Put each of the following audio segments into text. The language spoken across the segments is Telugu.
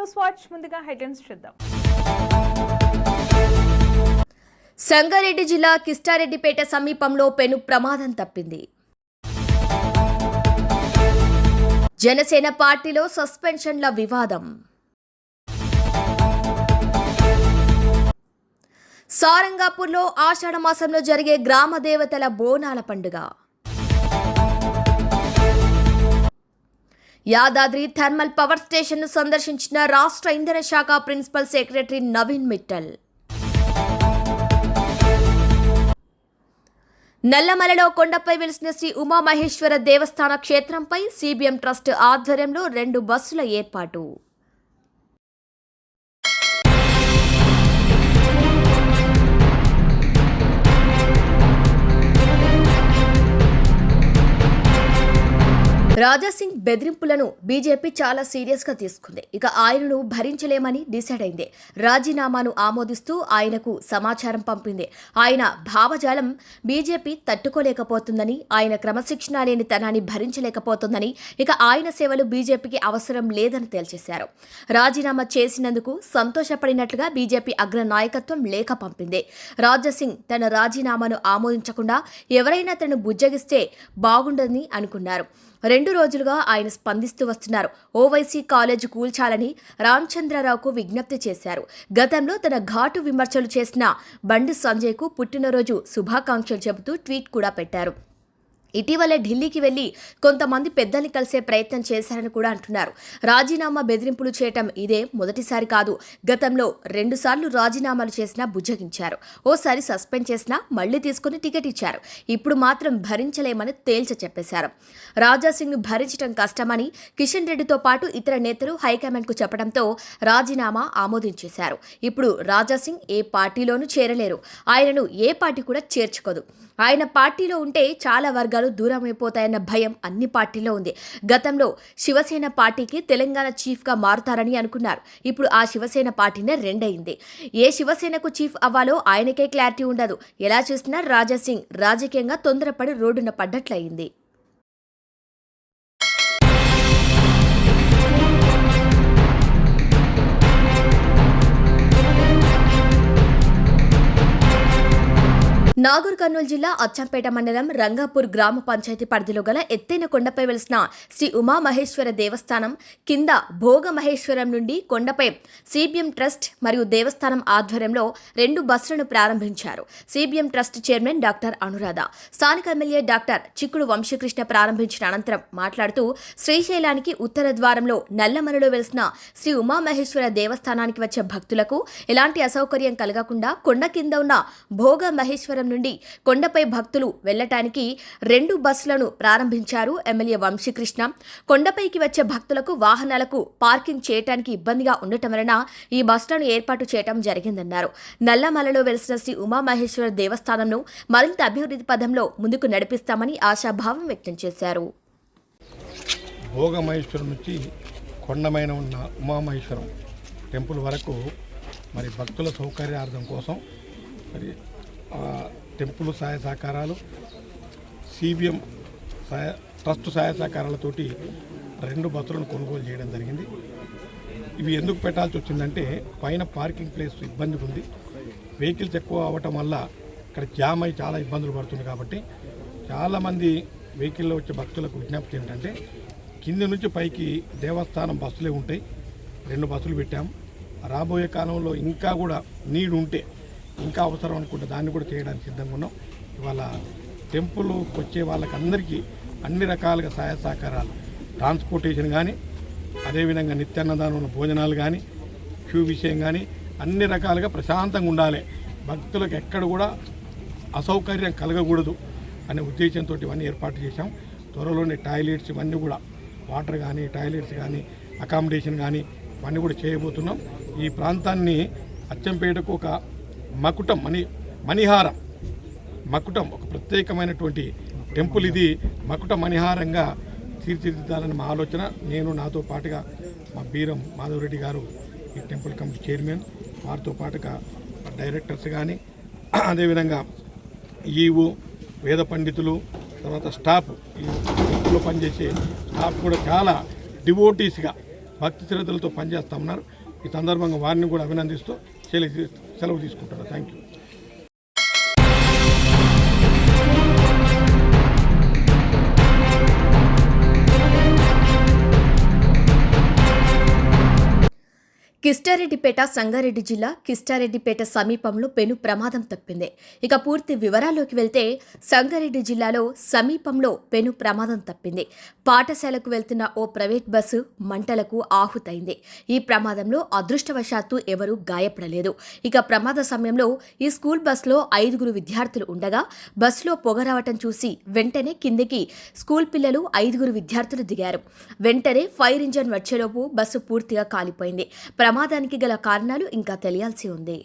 న్యూస్ వాచ్ ముందుగా హెడ్లైన్స్ చూద్దాం. సంగారెడ్డి జిల్లా కిష్టారెడ్డిపేట సమీపంలో పెను ప్రమాదం తప్పింది. జనసేన పార్టీలో సస్పెన్షన్ల వివాదం. సారంగాపూర్లో ఆషాఢ మాసంలో జరిగే గ్రామ దేవతల బోనాల పండుగ. యాదాద్రి థర్మల్ పవర్ స్టేషన్ను సందర్శించిన రాష్ట్ర ఇంధన శాఖ ప్రిన్సిపల్ సెక్రటరీ నవీన్ మిట్టల్. నల్లమలలో కొండపై వెలిసిన శ్రీ ఉమామహేశ్వర దేవస్థాన క్షేత్రంపై సిబిఎం ట్రస్ట్ ఆధ్వర్యంలో రెండు బస్సుల ఏర్పాటు. రాజాసింగ్ బెదిరింపులను బీజేపీ చాలా సీరియస్గా తీసుకుంది. ఇక ఆయనను భరించలేమని డిసైడ్ అయింది. రాజీనామాను ఆమోదిస్తూ ఆయనకు సమాచారం పంపింది. ఆయన భావజాలం బీజేపీ తట్టుకోలేకపోతుందని ఆయన క్రమశిక్షణ లేని తనాన్ని భరించలేకపోతుందని ఇక ఆయన సేవలు బీజేపీకి అవసరం లేదని తేల్చేశారు. రాజీనామా చేసినందుకు సంతోషపడినట్లుగా బీజేపీ అగ్ర నాయకత్వం లేఖ పంపింది. రాజాసింగ్ తన రాజీనామాను ఆమోదించకుండా ఎవరైనా తనను బుజ్జగిస్తే బాగుండదని అనుకున్నారు. రెండు రోజులుగా ఆయన స్పందిస్తూ వస్తున్నారు. ఓవైసీ కాలేజ్ కూల్చాలని రామచంద్రరావుకు విజ్ఞప్తి చేశారు. గతంలో తన ఘాటు విమర్శలు చేసిన బండి సంజయ్కు పుట్టినరోజు శుభాకాంక్షలు చెబుతూ ట్వీట్ కూడా పెట్టారు. ఇటీవలే ఢిల్లీకి వెళ్ళి కొంతమంది పెద్దల్ని కలిసే ప్రయత్నం చేశారని కూడా అంటున్నారు. రాజీనామా బెదిరింపులు చేయటం ఇదే మొదటిసారి కాదు. గతంలో రెండుసార్లు రాజీనామాలు చేసినా బుజ్జగించారు. ఓసారి సస్పెండ్ చేసినా మళ్ళీ తీసుకుని టికెట్ ఇచ్చారు. ఇప్పుడు మాత్రం భరించలేమని తేల్చ చెప్పేశారు. రాజాసింగ్ను భరించడం కష్టమని కిషన్ రెడ్డితో పాటు ఇతర నేతలు హైకమాండ్కు చెప్పడంతో రాజీనామా ఆమోదించేశారు. ఇప్పుడు రాజాసింగ్ ఏ పార్టీలోనూ చేరలేరు. ఆయనను ఏ పార్టీ కూడా చేర్చుకోదు. ఆయన పార్టీలో ఉంటే చాలా వర్గాలు దూరం అయిపోతాయన్న భయం అన్ని పార్టీల్లో ఉంది. గతంలో శివసేన పార్టీకి తెలంగాణ చీఫ్గా మారుతారని అనుకున్నారు. ఇప్పుడు ఆ శివసేన పార్టీనే రెండయింది. ఏ శివసేనకు చీఫ్ అవ్వాలో ఆయనకే క్లారిటీ ఉండదు. ఎలా చూసినా రాజాసింగ్ రాజకీయంగా తొందరపడి రోడ్డున పడ్డట్లయింది. నాగూర్ కర్నూలు జిల్లా అచ్చంపేట మండలం రంగాపూర్ గ్రామ పంచాయతీ పరిధిలో గల ఎత్తైన కొండపై వెలిసిన శ్రీ ఉమామహేశ్వర దేవస్థానం కింద భోగమహేశ్వరం నుండి కొండపై సిబిఎం ట్రస్ట్ మరియు దేవస్థానం ఆధ్వర్యంలో రెండు బస్సులను ప్రారంభించారు. CBM trust chairman doctor Anuradha స్థానిక ఎమ్మెల్యే డాక్టర్ చిక్కుడు వంశీకృష్ణ ప్రారంభించిన అనంతరం మాట్లాడుతూ శ్రీశైలానికి ఉత్తర ద్వారంలో నల్లమలలో వెలిసిన శ్రీ ఉమామహేశ్వర దేవస్థానానికి వచ్చే భక్తులకు ఎలాంటి అసౌకర్యం కలగకుండా కొండ కింద ఉన్న భోగ మహేశ్వరం నుండి కొండపై భక్తులు వెళ్ళటానికి రెండు బస్సులను ప్రారంభించారు ఎమ్మెల్యే వంశీకృష్ణ. కొండపైకి వచ్చే భక్తులకు వాహనాలకు పార్కింగ్ చేయటానికి ఇబ్బందిగా ఉండటం వలన ఈ బస్సులను ఏర్పాటు చేయటం జరిగిందన్నారు. నల్లమలలో వెలిసిన శ్రీ ఉమామహేశ్వర దేవస్థానంను మరింత అభివృద్ధి పదంలో ముందుకు నడిపిస్తామని ఆశాభావం వ్యక్తం చేశారు. భోగమహేశ్వరం నుంచి కొండమైన ఉన్న ఉమామహేశ్వరం టెంపుల్ వరకు మరి భక్తుల సౌకర్యార్థం కోసం మరి టెంపుల్ సహాయ సహకారాలు సిబిఎం సహాయ ట్రస్ట్ సహాయ సహకారాలతోటి రెండు బస్సులను కొనుగోలు చేయడం జరిగింది. ఇవి ఎందుకు పెట్టాల్సి వచ్చిందంటే పైన పార్కింగ్ ప్లేస్ ఇబ్బందిగా ఉంది వెహికల్స్ ఎక్కువ అవ్వటం వల్ల ఇక్కడ జామ్ అయి చాలా ఇబ్బందులు పడుతుంది కాబట్టి చాలామంది వెహికల్లో వచ్చే భక్తులకు విజ్ఞప్తి ఏంటంటే కింది నుంచి పైకి దేవస్థానం బస్సులే ఉంటాయి. రెండు బస్సులు పెట్టాం. రాబోయే కాలంలో ఇంకా కూడా నీడు ఉంటే ఇంకా అవసరం అనుకుంటే దాన్ని కూడా చేయడానికి సిద్ధంగా ఉన్నాం. ఇవాళ టెంపుల్కి వచ్చే వాళ్ళకందరికీ అన్ని రకాలుగా సహాయ సహకారాలు. ట్రాన్స్పోర్టేషన్ కానీ అదేవిధంగా నిత్యాన్నదానం భోజనాలు కానీ క్యూ విషయం కానీ అన్ని రకాలుగా ప్రశాంతంగా ఉండాలి. భక్తులకు ఎక్కడ కూడా అసౌకర్యం కలగకూడదు అనే ఉద్దేశంతో ఇవన్నీ ఏర్పాటు చేశాం. త్వరలోనే టాయిలెట్స్ ఇవన్నీ కూడా వాటర్ కానీ టాయిలెట్స్ కానీ అకామిడేషన్ కానీ ఇవన్నీ కూడా చేయబోతున్నాం. ఈ ప్రాంతాన్ని అచ్చంపేటకు ఒక మకుటం మణి మణిహారం. మకుటం ఒక ప్రత్యేకమైనటువంటి టెంపుల్. ఇది మకుట మణిహారంగా తీర్చిదిద్దాలని మా ఆలోచన. నేను నాతో పాటుగా మా బీరం మాధవరెడ్డి గారు ఈ టెంపుల్ కమిటీ చైర్మన్. వారితో పాటుగా డైరెక్టర్స్ కానీ అదేవిధంగా ఈవు వేద పండితులు తర్వాత స్టాఫ్. ఈ టెంపుల్లో పనిచేసే స్టాఫ్ కూడా చాలా డివోటీస్గా భక్తి శ్రద్ధలతో పనిచేస్తా ఉన్నారు. ఈ సందర్భంగా వారిని కూడా అభినందిస్తూ సెలవు సెలవు తీసుకుంటారు థ్యాంక్ యూ కిష్టారెడ్డిపేట సంగారెడ్డి జిల్లా కిష్టారెడ్డిపేట సమీపంలో పెను ప్రమాదం తప్పింది. ఇక పూర్తి వివరాల్లోకి వెళ్తే సంగారెడ్డి జిల్లాలో సమీపంలో పెను ప్రమాదం తప్పింది. పాఠశాలకు వెళ్తున్న ఓ ప్రైవేట్ బస్సు మంటలకు ఆహుతైంది. ఈ ప్రమాదంలో అదృష్టవశాత్తు ఎవరూ గాయపడలేదు. ఇక ప్రమాద సమయంలో ఈ స్కూల్ బస్సులో ఐదుగురు విద్యార్థులు ఉండగా బస్సులో పొగ రావటం చూసి వెంటనే కిందికి స్కూల్ పిల్లలు ఐదుగురు విద్యార్థులు దిగారు. వెంటనే ఫైర్ ఇంజన్ వచ్చేలోపు బస్సు పూర్తిగా కాలిపోయింది. ప్రమాదానికి గల కారణాలు ఇంకా తెలియాల్సి ఉంది.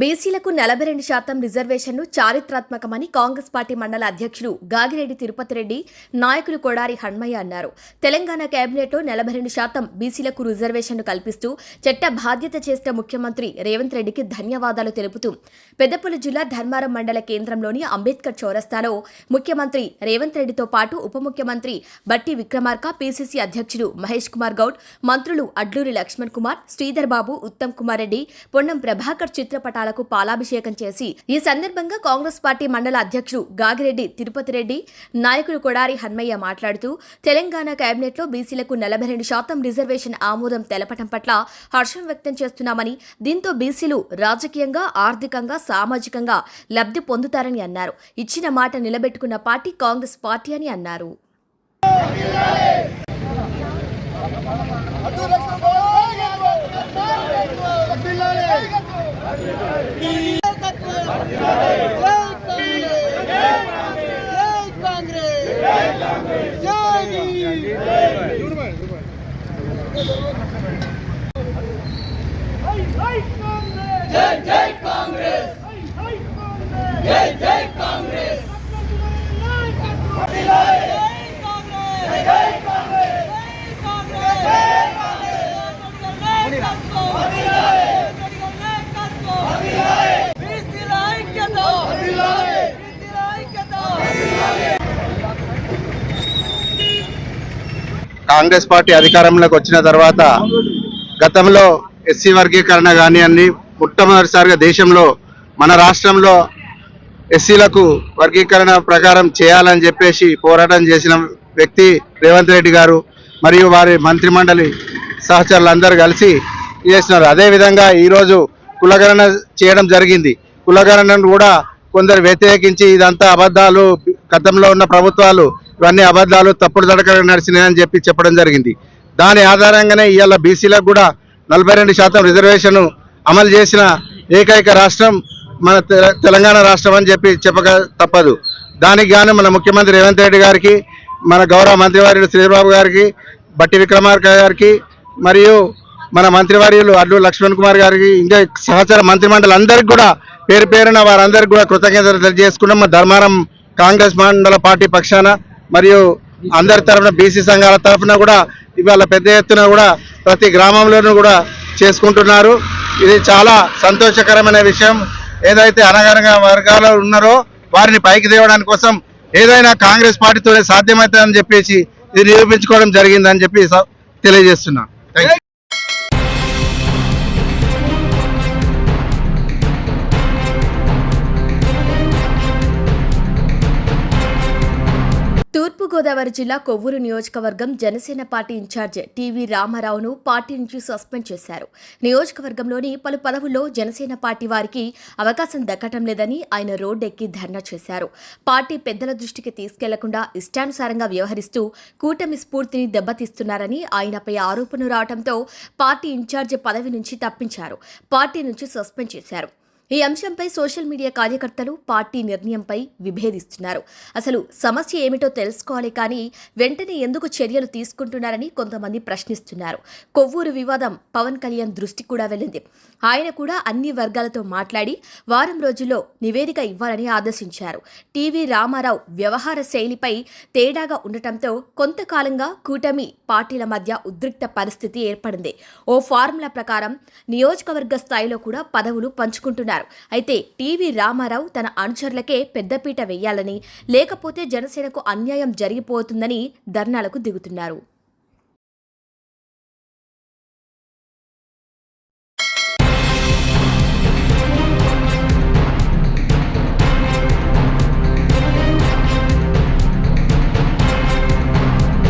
బీసీలకు నలభై రెండు శాతం రిజర్వేషన్ను చారిత్రాత్మకమని కాంగ్రెస్ పార్టీ మండల అధ్యక్షులు గాగిరెడ్డి తిరుపతి రెడ్డి నాయకులు కొడారి హన్మయ్య అన్నారు. తెలంగాణ కేబినెట్లో నలభై రెండు శాతం బీసీలకు రిజర్వేషన్ను కల్పిస్తూ చట్ట బాధ్యత చేసిన ముఖ్యమంత్రి రేవంత్ రెడ్డికి ధన్యవాదాలు తెలుపుతూ పెద్దపల్లి జిల్లా ధర్మారం మండల కేంద్రంలోని అంబేద్కర్ చౌరస్తాలో ముఖ్యమంత్రి రేవంత్ రెడ్డితో పాటు ఉప ముఖ్యమంత్రి బట్టి విక్రమార్క పీసీసీ అధ్యక్షుడు మహేష్ కుమార్ గౌడ్ మంత్రులు అడ్లూరి లక్ష్మణ్ కుమార్ శ్రీధర్ బాబు ఉత్తమ్ కుమార్ రెడ్డి పొన్నం ప్రభాకర్ చిత్రపటాలకు పాలాభిషేకం చేసి ఈ సందర్భంగా కాంగ్రెస్ పార్టీ మండల అధ్యక్షుడు గాగిరెడ్డి తిరుపతి రెడ్డి నాయకుడు కొడారి హన్మయ్య మాట్లాడుతూ తెలంగాణ కేబినెట్లో బీసీలకు నలభై రెండు శాతం రిజర్వేషన్ ఆమోదం తెలపటం పట్ల హర్షం వ్యక్తం చేస్తున్నామని దీంతో బీసీలు రాజకీయంగా ఆర్థికంగా సామాజికంగా లబ్ధి పొందుతారని అన్నారు. ఇచ్చిన మాట నిలబెట్టుకున్న పార్టీ కాంగ్రెస్ పార్టీ అని అన్నారు. కాంగ్రెస్ పార్టీ అధికారంలోకి వచ్చిన తర్వాత గతంలో ఎస్సీ వర్గీకరణ కానీ అన్ని మొట్టమొదటిసారిగా దేశంలో మన రాష్ట్రంలో ఎస్సీలకు వర్గీకరణ ప్రకారం చేయాలని చెప్పేసి పోరాటం చేసిన వ్యక్తి రేవంత్ రెడ్డి గారు మరియు వారి మంత్రిమండలి సహచరులందరూ కలిసి చేస్తున్నారు అదేవిధంగా ఈరోజు కులగణన చేయడం జరిగింది. కులగణనను కూడా కొందరు వ్యతిరేకించి ఇదంతా అబద్ధాలు గతంలో ఉన్న ప్రభుత్వాలు ఇవన్నీ అబద్ధాలు తప్పుడు దడకలు నడిచినాయని చెప్పి చెప్పడం జరిగింది. దాని ఆధారంగానే ఇవాళ బీసీలకు కూడా నలభై రెండు శాతం రిజర్వేషన్ అమలు చేసిన ఏకైక రాష్ట్రం మన తెల- తెలంగాణ రాష్ట్రం అని చెప్పి చెప్పక తప్పదు. దానికి గాను మన ముఖ్యమంత్రి రేవంత్ రెడ్డి గారికి మన గౌరవ మంత్రివర్యులు శ్రీబాబు గారికి బట్టి విక్రమార్క గారికి మరియు మన మంత్రివర్యులు అడ్లు లక్ష్మణ్ కుమార్ గారికి ఇంకా సహచర మంత్రిమండలి అందరికి కూడా పేరు పేరున వారందరికీ కూడా కృతజ్ఞతలు తెలియజేసుకున్నాం. మా ధర్మారం కాంగ్రెస్ మండల పార్టీ పక్షాన మరియు అందరి తరఫున బీసీ సంఘాల తరఫున కూడా ఇవాళ పెద్ద ఎత్తున కూడా ప్రతి గ్రామంలోనూ కూడా చేసుకుంటున్నారు. ఇది చాలా సంతోషకరమైన విషయం. ఏదైతే అనగనగా వర్గాలు ఉన్నారో వారిని పైకి తేవడానికి కోసం ఏదైనా కాంగ్రెస్ పార్టీతోనే సాధ్యమవుతుందని చెప్పేసి ఇది నిరూపించుకోవడం జరిగిందని చెప్పి స- తెలియజేస్తున్నాను తూర్పుగోదావరి జిల్లా కొవ్వూరు నియోజకవర్గం జనసేన పార్టీ ఇన్ఛార్జ్ టీవీ రామారావును పార్టీ నుంచి సస్పెండ్ చేశారు. నియోజకవర్గంలోని పలు పదవుల్లో జనసేన పార్టీ వారికి అవకాశం దక్కటం లేదని ఆయన రోడ్డెక్కి ధర్నా చేశారు. పార్టీ పెద్దల దృష్టికి తీసుకెళ్ళకుండా ఇష్టానుసారంగా వ్యవహరిస్తూ కూటమి స్ఫూర్తిని దెబ్బతీస్తున్నారని ఆయనపై ఆరోపణలు రావడంతో పార్టీ ఇన్ఛార్జ్ పదవి నుంచి తప్పించారు. పార్టీ నుంచి సస్పెండ్ చేశారు. ఈ అంశంపై సోషల్ మీడియా కార్యకర్తలు పార్టీ నిర్ణయంపై విభేదిస్తున్నారు. అసలు సమస్య ఏమిటో తెలుసుకోవాలి కానీ వెంటనే ఎందుకు చర్యలు తీసుకుంటున్నారని కొంతమంది ప్రశ్నిస్తున్నారు. కొవ్వూరు వివాదం పవన్ కళ్యాణ్ దృష్టి కూడా వెళ్ళింది. ఆయన కూడా అన్ని వర్గాలతో మాట్లాడి వారం రోజుల్లో నివేదిక ఇవ్వాలని ఆదేశించారు. టీవీ రామారావు వ్యవహార శైలిపై తేడాగా ఉండటంతో కొంతకాలంగా కూటమి పార్టీల మధ్య ఉద్రిక్త పరిస్థితి ఏర్పడింది. ఓ ఫార్ములా ప్రకారం నియోజకవర్గ స్థాయిలో కూడా పదవులు పంచుకుంటున్నారు. అయితే టీవీ రామారావు తన అనుచరులకే పెద్దపీట వేయాలని లేకపోతే జనసేనకు అన్యాయం జరిగిపోతుందని ధర్నాలకు దిగుతున్నారు.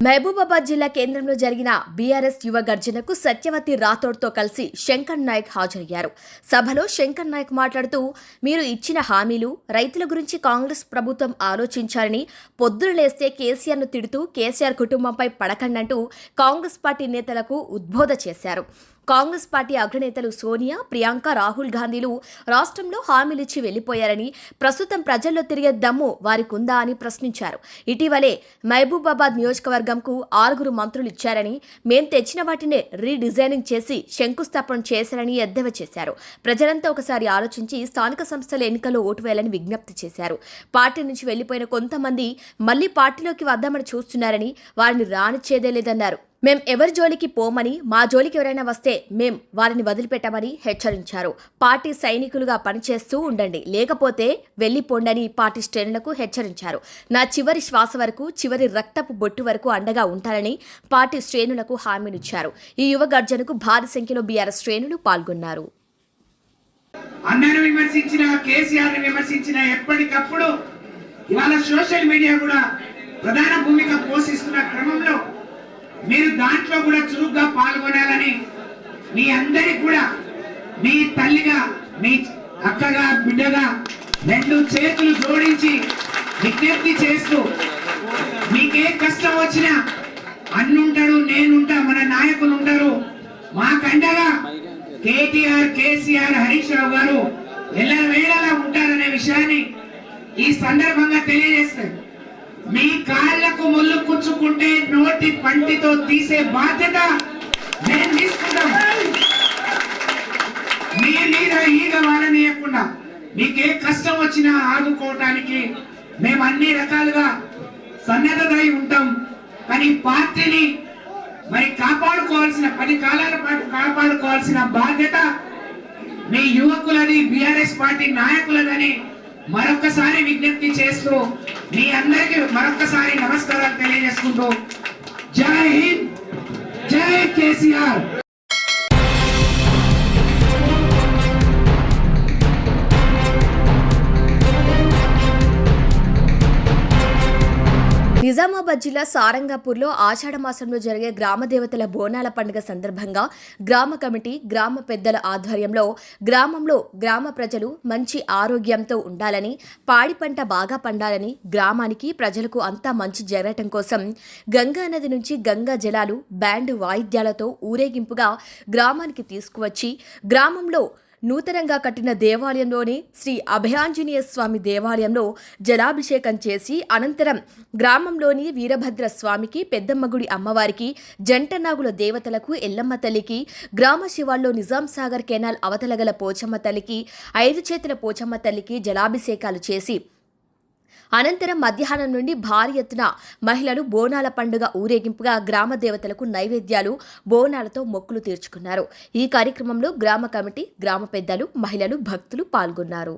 మహబూబాబాద్ జిల్లా కేంద్రంలో జరిగిన బీఆర్ఎస్ యువ గర్జనకు సత్యవతి రాథోడ్తో కలిసి శంకర్ నాయక్ హాజరయ్యారు. సభలో శంకర్ నాయక్ మాట్లాడుతూ మీరు ఇచ్చిన హామీలు రైతుల గురించి కాంగ్రెస్ ప్రభుత్వం ఆలోచించాలని పొద్దున లేస్తే కేసీఆర్ను తిడుతూ కేసీఆర్ కుటుంబంపై పడకండంటూ కాంగ్రెస్ పార్టీ నేతలకు ఉద్బోధ చేశారు. కాంగ్రెస్ పార్టీ అగ్రనేతలు సోనియా ప్రియాంక రాహుల్ గాంధీలు రాష్ట్రంలో హామీలిచ్చి వెళ్ళిపోయారని ప్రస్తుతం ప్రజల్లో తిరిగే దమ్ము వారికుందా అని ప్రశ్నించారు. ఇటీవలే మహబూబాబాద్ నియోజకవర్గంకు ఆరుగురు మంత్రులు ఇచ్చారని మేం తెచ్చిన వాటినే రీడిజైనింగ్ చేసి శంకుస్థాపన చేశారని ఎద్దేవా చేశారు. ప్రజలంతా ఒకసారి ఆలోచించి స్థానిక సంస్థల ఎన్నికల్లో ఓటు వేయాలని విజ్ఞప్తి చేశారు. పార్టీ నుంచి వెళ్ళిపోయిన కొంతమంది మళ్ళీ పార్టీలోకి వద్దామని చూస్తున్నారని వారిని రానిచ్చేదే లేదన్నారు. మేం ఎవరి జోలికి పోమని మా జోలికి ఎవరైనా వస్తే మేం వారిని వదిలిపెట్టమని హెచ్చరించారు. పార్టీ సైనికులుగా పనిచేస్తూ ఉండండి. లేకపోతే వెళ్ళిపోండని పార్టీ శ్రేణులకు హెచ్చరించారు. నా చివరి శ్వాస వరకు చివరి రక్తపు బొట్టు వరకు అండగా ఉంటారని పార్టీ శ్రేణులకు హామీనిచ్చారు. ఈ యువ గర్జనకు భారీ సంఖ్యలో బీఆర్ఎస్ శ్రేణులు పాల్గొన్నారు. అన్నను విమర్శించిన కేసీఆర్ విమర్శించిన ఎప్పటికప్పుడు ఇవాళ సోషల్ మీడియా కూడా ప్రధాన భూమిక పోషిస్తున్న క్రమంలో మీరు దాంట్లో కూడా చురుగ్గా పాల్గొనాలని మీ అందరికి కూడా మీ తల్లిగా మీ అక్కగా బిడ్డగా రెండు చేతులు జోడించి విజ్ఞప్తి చేస్తూ మీకే కష్టం వచ్చినా అన్నుంటాడు నేనుంటా మన నాయకులు ఉంటారు. మాకండగా కేటీఆర్ కేసీఆర్ హరీష్ రావు గారు ఎలా వేళలా ఉంటారనే విషయాన్ని ఈ సందర్భంగా తెలియజేస్తారు మీ కాళ్ళకు ముళ్ళు కుచ్చుకుంటే నోటి పంటితో తీసే బాధ్యత నేను తీసుకుంటాం మీ మీద ఈగ వాడనీయకుండా మీకే కష్టం వచ్చినా ఆదుకోవటానికి మేము అన్ని రకాలుగా సన్నద్ధమై ఉంటాం. కానీ పార్టీని మరి కాపాడుకోవాల్సిన పది కాలాల పాటు కాపాడుకోవాల్సిన బాధ్యత మీ యువకులని బిఆర్ఎస్ పార్టీ నాయకులదని మరొకసారి విజ్ఞప్తి చేస్తూ మీ అందరికీ మరొకసారి నమస్కారాలు తెలియజేసుకుంటూ జై హింద్ జై కేసీఆర్. నిజామాబాద్ జిల్లా సారంగాపూర్లో ఆషాఢ మాసంలో జరిగే గ్రామ దేవతల బోనాల పండుగ సందర్భంగా గ్రామ కమిటీ గ్రామ పెద్దల ఆధ్వర్యంలో గ్రామంలో గ్రామ ప్రజలు మంచి ఆరోగ్యంతో ఉండాలని పాడి పంట బాగా పండాలని గ్రామానికి ప్రజలకు అంతా మంచి జరగటం కోసం గంగా నది నుంచి గంగా జలాలు బ్యాండ్ వాయిద్యాలతో ఊరేగింపుగా గ్రామానికి తీసుకువచ్చి గ్రామంలో నూతనంగా కట్టిన దేవాలయంలోని శ్రీ అభయాంజనేయ స్వామి దేవాలయంలో జలాభిషేకం చేసి అనంతరం గ్రామంలోని వీరభద్ర స్వామికి పెద్దమ్మ గుడి అమ్మవారికి జంటనాగుల దేవతలకు ఎల్లమ్మ తల్లికి గ్రామ శివాల్లో నిజాం సాగర్ కెనాల్ అవతలగల పోచమ్మ తల్లికి ఐదు చేతుల పోచమ్మ తల్లికి జలాభిషేకాలు చేసి అనంతరం మధ్యాహ్నం నుండి భారీ ఎత్తున మహిళలు బోనాల పండుగ ఊరేగింపుగా గ్రామ దేవతలకు నైవేద్యాలు బోనాలతో మొక్కులు తీర్చుకున్నారు. ఈ కార్యక్రమంలో గ్రామ కమిటీ గ్రామ పెద్దలు మహిళలు భక్తులు పాల్గొన్నారు.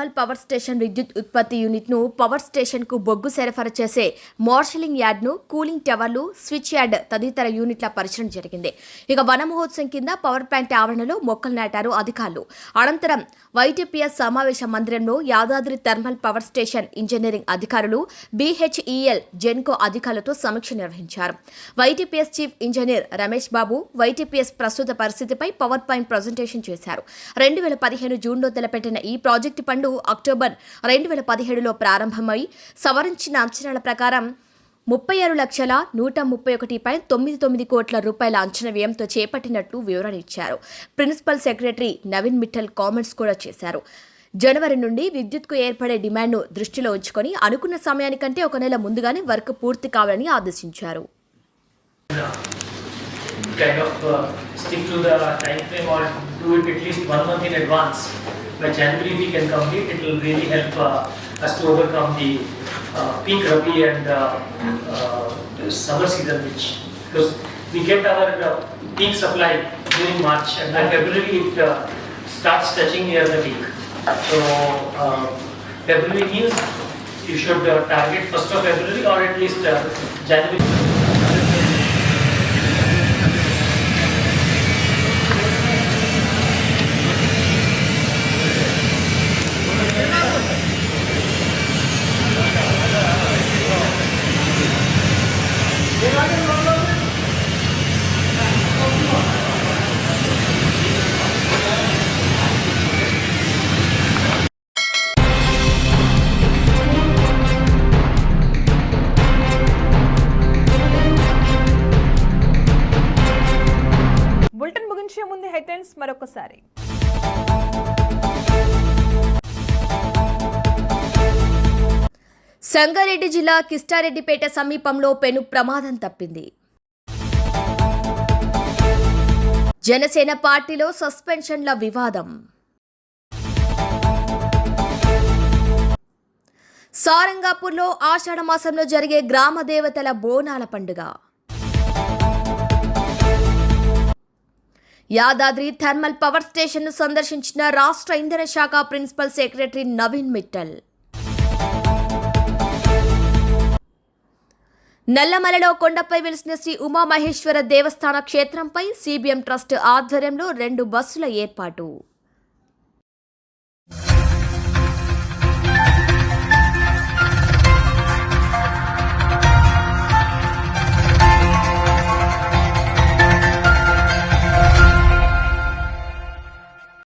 థర్మల్ పవర్ స్టేషన్ విద్యుత్ ఉత్పత్తి యూనిట్ను పవర్ స్టేషన్కు బొగ్గు సరఫరా చేసే మార్షలింగ్ యార్డ్ను కూలింగ్ టవర్లు స్విచ్ యార్డ్ తదితర యూనిట్ల పరిచయం జరిగింది. ఇక వన మహోత్సవం కింద పవర్ ప్లాంట్ ఆవరణలో మొక్కలు నాటారు అధికారులు. అనంతరం వైటీపీఎస్ సమావేశ మందిరంలో Yadadri thermal power station engineering అధికారులు బీహెచ్ఈఎల్ జెన్కో అధికారులతో సమీక్ష నిర్వహించారు. YTPS chief engineer Ramesh Babu YTPS ప్రస్తుత పరిస్థితిపై పవర్ పాయింట్ ప్రజెంటేషన్ చేశారు. రెండు వేల పదిహేను జూన్లో తలపెట్టిన ఈ ప్రాజెక్టు పనులు అక్టోబర్ రెండు వేల పదిహేడులో ప్రారంభమై సవరించిన అంచనాల ప్రకారం ముప్పై ఆరు లక్షల నూట ముప్పై ఒకటి తొమ్మిది తొమ్మిది కోట్ల రూపాయల అంచనా వ్యయంతో చేపట్టినట్లు వివరణ ఇచ్చారు. Principal secretary Naveen Mittal comments కూడా చేశారు. జనవరి నుండి విద్యుత్కు ఏర్పడే డిమాండ్ను దృష్టిలో ఉంచుకొని అనుకున్న సమయానికంటే ఒక నెల ముందుగానే వర్క్ పూర్తి కావాలని ఆదేశించారు. Kind of uh, stick to the time frame or do it at least one month in advance. By January we can complete, it will really help uh, us to overcome the uh, peak Rabi and uh, uh, summer season which, because we get our uh, peak supply during March and by February it uh, starts touching near the peak. So February means you should target first of February or at least January. Headlines మరొకసారి. సంగారెడ్డి జిల్లా కిష్టారెడ్డిపేట సమీపంలో పెను ప్రమాదం తప్పింది. జనసేన పార్టీలో సస్పెన్షన్ల వివాదం. సారంగాపూర్లో ఆషాఢమాసంలో జరిగే గ్రామ దేవతల బోనాల పండుగ. యాదాద్రి థర్మల్ పవర్ స్టేషన్ను సందర్శించిన రాష్ట్ర ఇంధన శాఖ ప్రిన్సిపల్ సెక్రటరీ నవీన్ మిట్టల్. నల్లమలలో కొండపై వెలిసిన శ్రీ ఉమామహేశ్వర దేవస్థాన క్షేత్రంపై సిబిఎం ట్రస్ట్ ఆధ్వర్యంలో రెండు బస్సుల ఏర్పాటు.